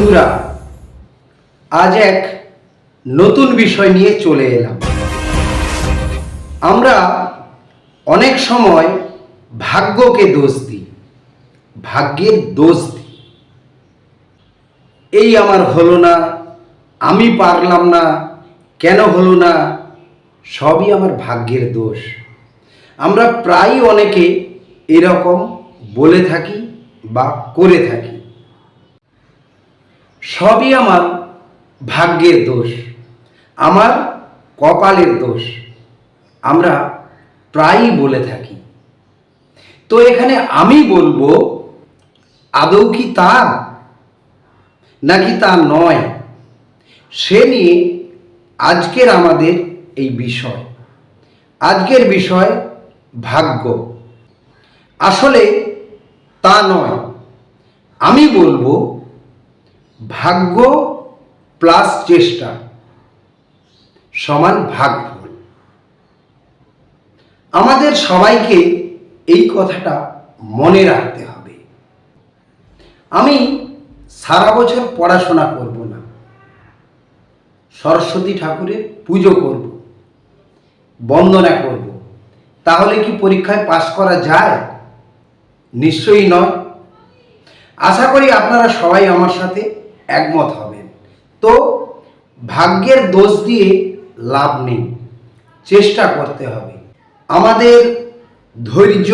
বন্ধুরা, আজ এক নতুন বিষয় নিয়ে চলে এলাম। আমরা অনেক সময় ভাগ্যকে দোষ দিই, ভাগ্যের দোষ দিই। এই আমার হলো না, আমি পারলাম না, কেন হলো না, সবই আমার ভাগ্যের দোষ। আমরা প্রায় অনেকে এরকম বলে থাকি বা করে থাকি। সবই আমার ভাগ্যের দোষ, আমার কপালের দোষ, আমরা প্রায়ই বলে থাকি। তো এখানে আমি বলব, আদৌ কি তা নাকি তা নয়, সে নিয়ে আজকের আমাদের এই বিষয়। আজকের বিষয় ভাগ্য। আসলে তা নয়। আমি বলব ভাগ্য প্লাস চেষ্টা সমান ভাগফল। আমাদের সবাইকে এই কথাটা মনে রাখতে হবে। আমি সারা বছর পড়াশোনা করব না। সরস্বতী ঠাকুরের পুজো করব। বন্দনা করব। তাহলে কি পরীক্ষায় পাশ করা যায়? নিশ্চয়ই নয়। আশা করি আপনারা সবাই আমার সাথে একমত হবেন। তো ভাগ্যের দোষ দিয়ে লাভ নেই, চেষ্টা করতে হবে। আমাদের ধৈর্য,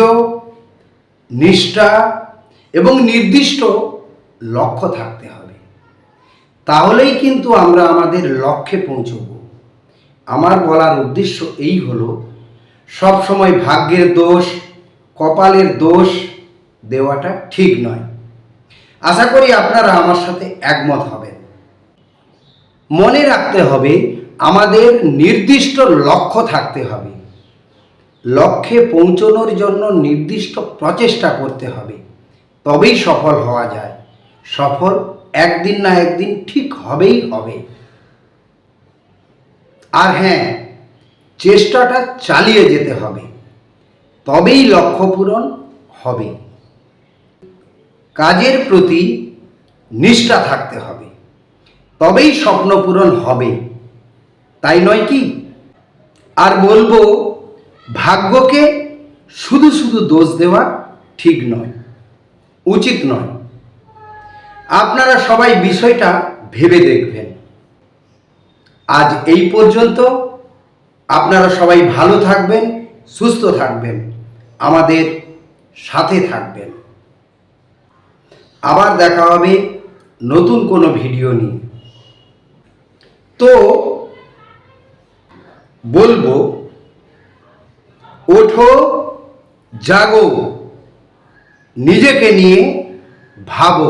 নিষ্ঠা এবং নির্দিষ্ট লক্ষ্য থাকতে হবে। তাহলেই কিন্তু আমরা আমাদের লক্ষ্যে পৌঁছব। আমার বলার উদ্দেশ্য এই হলো, সবসময় ভাগ্যের দোষ, কপালের দোষ দেওয়াটা ঠিক নয়। আশা করি আপনারা আমার সাথে একমত হবেন। মনে রাখতে হবে, আমাদের নির্দিষ্ট লক্ষ্য থাকতে হবে। লক্ষ্যে পৌঁছানোর জন্য নির্দিষ্ট প্রচেষ্টা করতে হবে। তবেই সফল হওয়া যায়। সফল একদিন না একদিন ঠিক হবেই হবে। আর হ্যাঁ চেষ্টাটা চালিয়ে যেতে হবে। তবেই লক্ষ্য পূরণ হবে। কাজের প্রতি নিষ্ঠা থাকতে হবে। তবেই স্বপ্ন পূরণ হবে। তাই নয় কি? আর বলব, ভাগ্যকে শুধু শুধু দোষ দেওয়া ঠিক নয়, উচিত নয়। আপনারা সবাই বিষয়টা ভেবে দেখবেন। আজ এই পর্যন্ত। আপনারা সবাই ভালো থাকবেন, সুস্থ থাকবেন। আমাদের সাথে থাকবেন। আবার দেখা হবে নতুন কোনো ভিডিও নিয়ে। তো বলব ওঠো জাগো নিজেকে নিয়ে ভাবো।